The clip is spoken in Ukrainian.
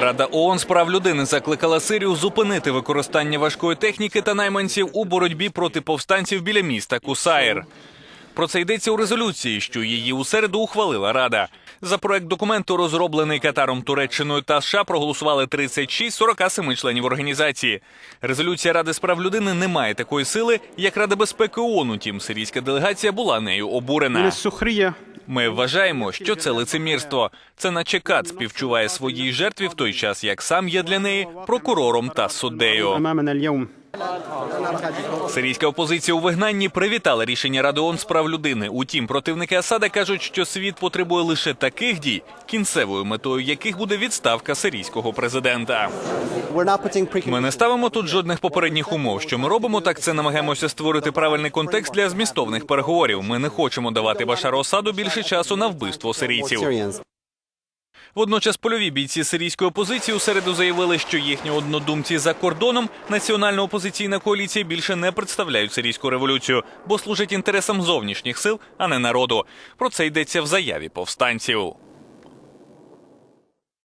Рада ООН з прав людини закликала Сирію зупинити використання важкої техніки та найманців у боротьбі проти повстанців біля міста Кусаїр. Про це йдеться у резолюції, що її у середу ухвалила Рада. За проект документу, розроблений Катаром, Туреччиною та США, проголосували 36 з 47 членів організації. Резолюція Ради з прав людини не має такої сили, як Рада безпеки ООН, утім сирійська делегація була нею обурена. Ми вважаємо, що це лицемірство. Це наче кат співчуває своїй жертві в той час, як сам є для неї прокурором та суддею. Сирійська опозиція у вигнанні привітала рішення Ради ООН з прав людини. Утім, противники Асада кажуть, що світ потребує лише таких дій, кінцевою метою яких буде відставка сирійського президента. Ми не ставимо тут жодних попередніх умов. Що ми робимо, так це намагаємося створити правильний контекст для змістовних переговорів. Ми не хочемо давати Башару Асаду більше часу на вбивство сирійців. Водночас польові бійці сирійської опозиції у середу заявили, що їхні однодумці за кордоном національна опозиційна коаліція більше не представляють сирійську революцію, бо служать інтересам зовнішніх сил, а не народу. Про це йдеться в заяві повстанців.